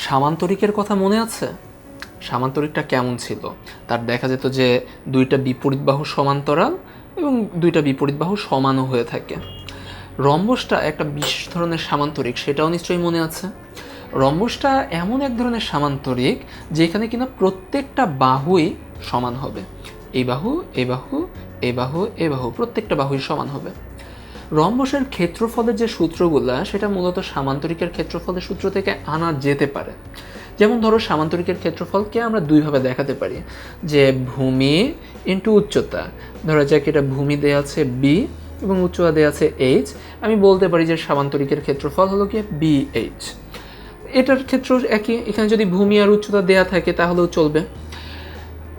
সামান্তরিকের কথা মনে আছে? সামান্তরিকটা কেমন ছিল? তার দেখা যেত যে দুইটা বিপরীত বাহু সমান্তরাল এবং দুইটা বিপরীত বাহু সমানও হয়ে থাকে। রম্বসটা একটা বিশেষ ধরনের সামান্তরিক, সেটাও নিশ্চয়ই মনে আছে। রম্বসটা এমন এক ধরনের সামান্তরিক যেখানে কিনা প্রত্যেকটা বাহুই সমান হবে। এই বাহু এই বাহু এই বাহু এই বাহু, প্রত্যেকটা বাহুই সমান হবে। রম্বসের ক্ষেত্রফলের যে সূত্রগুলা, সেটা মূলত সামান্তরিকের ক্ষেত্রফলের সূত্র থেকে আনা যেতে পারে। যেমন ধরো, সামান্তরিকের ক্ষেত্রফলকে আমরা দুইভাবে দেখাতে পারি। যে ভূমি ইন্টু উচ্চতা। ধরা যাক এটা ভূমি দেয়া আছে বি এবং উচ্চতা দেয়া আছে এইচ আমি বলতে পারি যে সামান্তরিকের ক্ষেত্রফল হলো কি বি এইচ এটার ক্ষেত্র একই। এখানে যদি ভূমি আর উচ্চতা দেয়া থাকে, তাহলেও চলবে।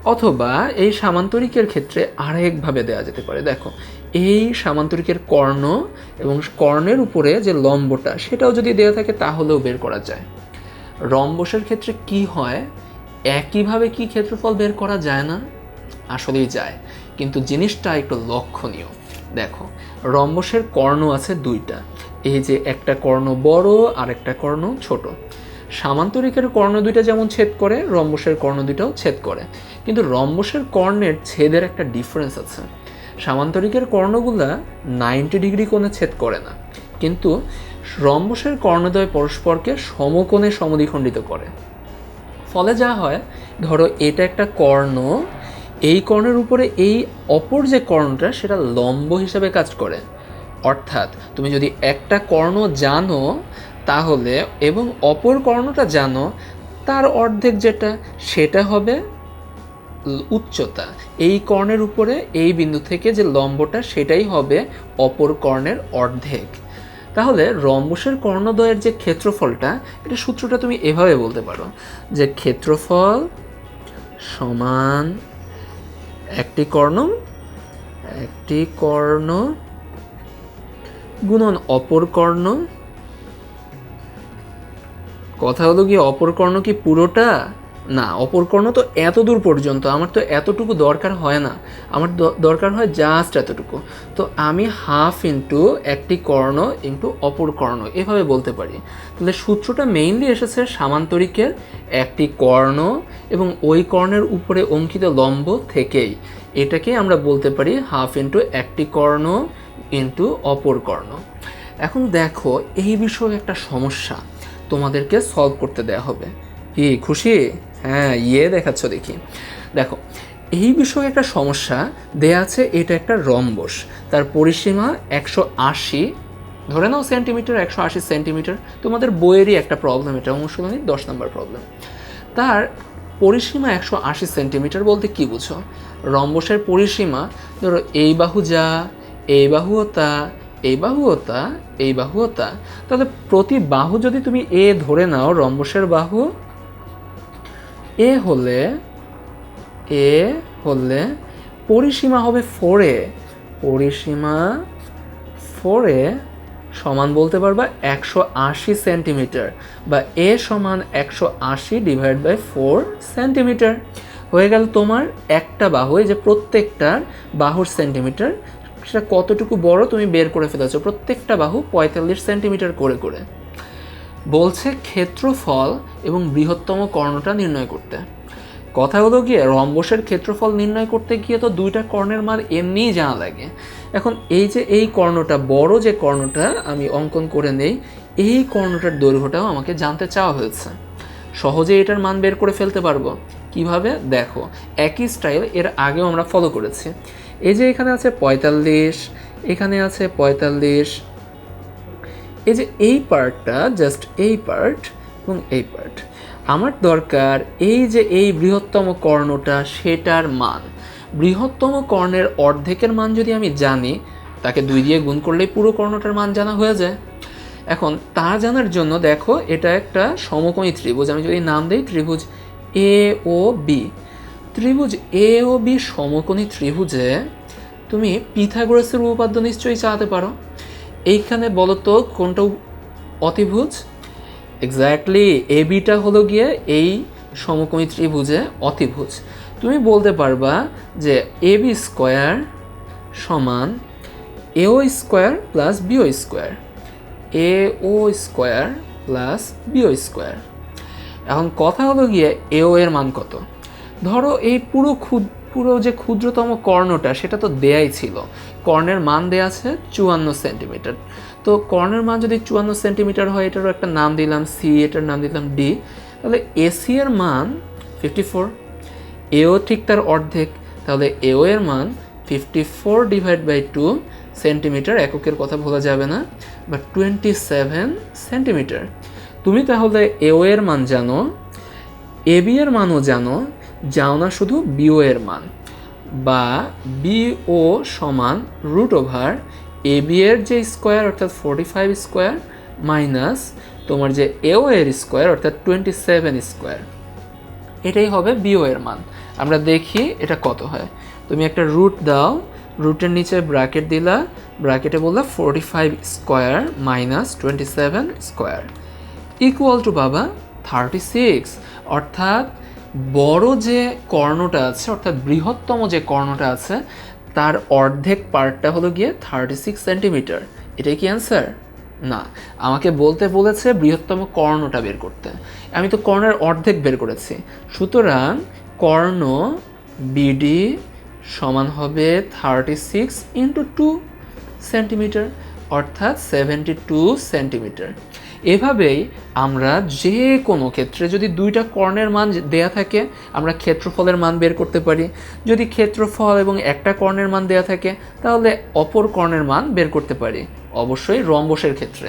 অথবা এই সামান্তরিকের ক্ষেত্রে আরেকভাবে দেওয়া যেতে পারে। দেখো, এই সামান্তরিকের কর্ণ এবং কর্ণের উপরে যে লম্বটা, সেটাও যদি দেওয়া থাকে তাহলেও বের করা যায়। রম্বসের ক্ষেত্রে কি হয়? একইভাবে কি ক্ষেত্রফল বের করা যায় না? আসলেই যায়। কিন্তু জিনিসটা একটু লক্ষণীয়। দেখো, রম্বসের কর্ণ আছে দুইটা। এই যে একটা কর্ণ বড় আর একটা কর্ণ ছোট। সামান্তরিকের কর্ণ দুইটা যেমন ছেদ করে, রম্বসের কর্ণ দুইটাও ছেদ করে। কিন্তু রম্বসের কর্ণের ছেদের একটা ডিফারেন্স আছে। সামান্তরিকের কর্ণগুলা নাইনটি ডিগ্রি কোণে ছেদ করে না। কিন্তু রম্বসের কর্ণদ্বয় পরস্পরকে সমকোণে সমদ্বিখণ্ডিত করে। ফলে যা হয়, ধরো এটা একটা কর্ণ, এই কর্ণের উপরে এই অপর যে কর্ণটা, সেটা লম্ব হিসাবে কাজ করে। অর্থাৎ তুমি যদি একটা কর্ণ জানো তাহলে এবং অপর কর্ণটা জানো, তার অর্ধেক যেটা, সেটা হবে উচ্চতা। এই কর্ণের উপরে, এই বিন্দু থেকে যে লম্বটা, সেটাই হবে অপর কর্ণের অর্ধেক। তাহলে রম্বসের কর্ণদ্বয়ের যে ক্ষেত্রফলটা, এটা সূত্রটা তুমি এভাবে বলতে পারো যে ক্ষেত্রফল সমান একটি কর্ণ একটি কর্ণ গুণন অপর কর্ণ কথা হলো কি অপর কর্ণ কি পুরোটা? না, অপর কর্ণ তো এত দূর পর্যন্ত, আমার তো এতটুকু দরকার হয় না। আমার দরকার হয় জাস্ট এতটুকু। তো আমি হাফ ইন্টু একটি কর্ণ ইন্টু অপর কর্ণ, এভাবে বলতে পারি। তাহলে সূত্রটা মেইনলি এসেছে সামান্তরিকের একটি কর্ণ এবং ওই কর্ণের উপরে অঙ্কিত লম্ব থেকেই। এটাকে আমরা বলতে পারি হাফ ইন্টু একটি কর্ণ ইন্টু অপর কর্ণ। এখন দেখো, এই বিষয়ে একটা সমস্যা। তোমাদেরকে সলভ করতে দেয়া হবে। কি, খুশি? হ্যাঁ ইয়ে দেখাচ্ছ দেখি। দেখো, এই বিষয়ে একটা সমস্যা, দেয়া আছে এটা একটা রম্বস। তার পরিসীমা একশো আশি, ধরে নাও সেন্টিমিটার একশো আশি সেন্টিমিটার তোমাদের বইয়েরই একটা প্রবলেম এটা অনুশীলনীর দশ নম্বর প্রবলেম তার পরিসীমা একশো আশি সেন্টিমিটার বলতে কি বুঝো? রম্বসের পরিসীমা, ধরো, এই বাহু যা, এই বাহুও তা এই বাহুও তা এই বাহুও তা তাহলে প্রতি বাহু যদি তুমি এ ধরে নাও, রম্বসের বাহু এ হলে এ হলে পরিসীমা হবে ফোরে পরিসীমা ফোরে সমান বলতে পারবা একশো আশি সেন্টিমিটার বা এ সমান একশো আশি ডিভাইড বাই ফোর সেন্টিমিটার হয়ে গেল তোমার একটা বাহু এই যে প্রত্যেকটার বাহুর সেন্টিমিটার সেটা কতটুকু বড় তুমি বের করে ফেলেছো? প্রত্যেকটা বাহু পঁয়তাল্লিশ সেন্টিমিটার করে করে। বলছে ক্ষেত্রফল এবং বৃহত্তম কর্ণটা নির্ণয় করতে। কথা হলো গিয়ে, রম্বসের ক্ষেত্রফল নির্ণয় করতে গিয়ে তো দুইটা কর্ণের মান এমনিই জানা লাগে। এখন এই যে এই কর্ণটা, বড় যে কর্ণটা আমি অঙ্কন করে নেই, এই কর্ণটার দৈর্ঘ্যটাও আমাকে জানতে চাওয়া হয়েছে। সহজে এটার মান বের করে ফেলতে পারব। কীভাবে? দেখো, একই স্টাইল এর আগেও আমরা ফলো করেছি। এই যে এখানে আছে পঁয়তাল্লিশ, এখানে আছে পঁয়তাল্লিশ। এই যে এই পার্টটা জাস্ট এই পার্ট এবং এই পার্ট আমার দরকার এই যে এই বৃহত্তম কর্ণটা, সেটার মান। বৃহত্তম কর্ণের অর্ধেকের মান যদি আমি জানি, তাকে দুই দিয়ে গুণ করলেই পুরো কর্ণটার মান জানা হয়ে যায়। এখন তা জানার জন্য দেখো, এটা একটা সমকোণী ত্রিভুজ। আমি যদি নাম দিই, ত্রিভুজ এ ও বি ত্রিভুজ এ ও বি সমকোণী ত্রিভুজে তুমি পিথাগোরাসের উপপাদ্য নিশ্চয়ই চালাতে পারো। এইখানে বলো তো কোনটা অতিভুজ? এক্স্যাক্টলি এ বিটা হলো গিয়ে এই সমকোণী ত্রিভুজে অতিভুজ। তুমি বলতে পারবা যে এ বি স্কোয়ার সমান AO square plus BO square A O square plus BO square এখন কথা হলো গিয়ে এও এর মান কত? ধরো এই পুরো ক্ষুদ পুরো যে ক্ষুদ্রতম কর্ণটা, সেটা তো দেয়াই ছিল। কর্ণের মান দেয়া আছে চুয়ান্ন সেন্টিমিটার। তো কর্ণের মান যদি চুয়ান্ন সেন্টিমিটার হয়, এটারও একটা নাম দিলাম সি এটার নাম দিলাম ডি তাহলে এসি এর মান ফিফটি ফোর এও ঠিক তার অর্ধেক, তাহলে এও এর মান fifty four divide by two centimetre এককের কথা ভোলা যাবে না বা টোয়েন্টি সেভেন সেন্টিমিটার তুমি তাহলে এও এর মান জানো এবি এর মানও জানো যাও না শুধু বিও এর মান বা বিও সমান রুট ওভার এ বি এর যে স্কোয়ার অর্থাৎ ফোরটি ফাইভ স্কোয়ার মাইনাস তোমার যে এও এর স্কোয়ার অর্থাৎ টোয়েন্টি সেভেন স্কোয়ার এটাই হবে বিও এর মান। আমরা দেখি এটা কত হয়। তুমি একটা রুট দাও রুটের নিচে ব্র্যাকেট দিলা ব্র্যাকেটে বললা forty five square minus twenty seven square equal to বাবা থার্টি সিক্স অর্থাৎ বড় যে কর্ণটা আছে, অর্থাৎ বৃহত্তম যে কর্ণটা আছে, তার অর্ধেক পার্টটা হলো গিয়ে থার্টি সিক্স সেন্টিমিটার এটাই কি অ্যান্সার না। আমাকে বলতে বলেছে বৃহত্তম কর্ণটা বের করতে। আমি তো কর্ণের অর্ধেক বের করেছি। সুতরাং কর্ণ বিডি সমান হবে thirty six into two centimetre অর্থাৎ সেভেন্টি টু সেন্টিমিটার এভাবেই আমরা যে কোনো ক্ষেত্রে যদি দুইটা কর্ণের মান দেয়া থাকে, আমরা ক্ষেত্রফলের মান বের করতে পারি। যদি ক্ষেত্রফল এবং একটা কর্ণের মান দেয়া থাকে, তাহলে অপর কর্ণের মান বের করতে পারি, অবশ্যই রম্বসের ক্ষেত্রে।